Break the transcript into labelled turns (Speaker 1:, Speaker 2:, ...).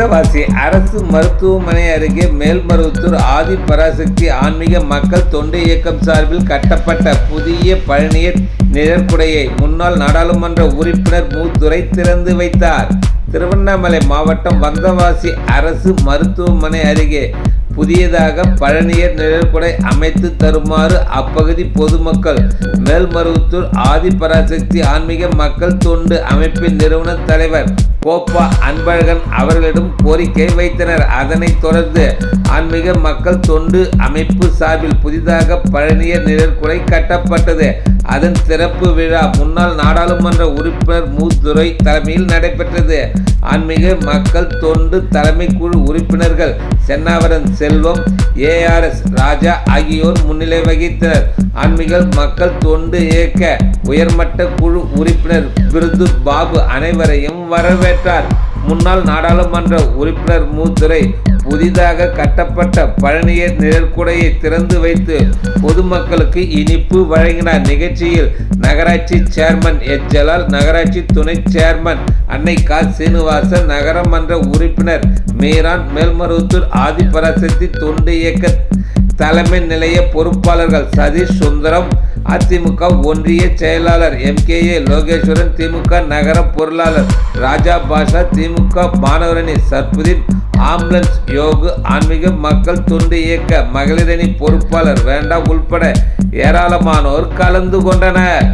Speaker 1: வந்தவாசி அரசு மருத்துவமனை அருகே மேல்மருவத்தூர் ஆதி பராசக்தி ஆன்மீக மக்கள் தொண்டு இயக்கம் சார்பில் கட்டப்பட்ட புதிய பழனியர் நிழற்குடையை முன்னாள் நாடாளுமன்ற உறுப்பினர் மூத்துரை திறந்து வைத்தார். திருவண்ணாமலை மாவட்டம் வந்தவாசி அரசு மருத்துவமனை அருகே புதியதாக பழனியர் நிழற்குடை அமைத்து தருமாறு அப்பகுதி பொதுமக்கள் மேல்மருவத்தூர் ஆதிபராசக்தி ஆன்மீக மக்கள் தொண்டு அமைப்பின் நிறுவன தலைவர் கோப்பா அன்பழகன் அவர்களிடம் கோரிக்கை வைத்தனர். அதனைத் தொடர்ந்து ஆன்மீக மக்கள் தொண்டு அமைப்பு சார்பில் புதிதாக பழனியர் நிழற்குடை கட்டப்பட்டது. அதன் திறப்பு விழா முன்னாள் நாடாளுமன்ற உறுப்பினர் மூதுரை தலைமையில் நடைபெற்றது. ஆன்மீக மக்கள் தொண்டு தலைமை குழு உறுப்பினர்கள் சென்னாவரன் செல்வம் ஏஆர்எஸ் ராஜா ஆகியோர் முன்னிலை வகித்தனர். ஆன்மீக மக்கள் தொண்டு இயக்க உயர்மட்ட குழு உறுப்பினர் விருது பாபு அனைவரையும் வரவேற்றார். முன்னாள் நாடாளுமன்ற உறுப்பினர் மூத்துரை புதிதாக கட்டப்பட்ட பழனியர் நிழற்குடையை திறந்து வைத்து பொதுமக்களுக்கு இனிப்பு வழங்கினார். நிகழ்ச்சியில் நகராட்சி சேர்மன் எச். ஜலால் நகராட்சி துணை சேர்மன் அன்னை கா சீனிவாசன் நகரமன்ற உறுப்பினர் மீரான் மேல்மருவத்தூர் ஆதிபராசக்தி தொண்டு இயக்க தலைமை நிலைய பொறுப்பாளர்கள் சதீஷ் சுந்தரம் அதிமுக ஒன்றிய செயலாளர் M K A Lokeswaran DMK நகர பொருளாளர் ராஜா பாஷா திமுக மாணவரணி சர்புதீன் ஆம்புலன்ஸ் யோகு ஆன்மீக மக்கள் தொண்டு இயக்க மகளிரணி பொறுப்பாளர் வேண்டா உள்பட ஏராளமானோர் கலந்து கொண்டனர்.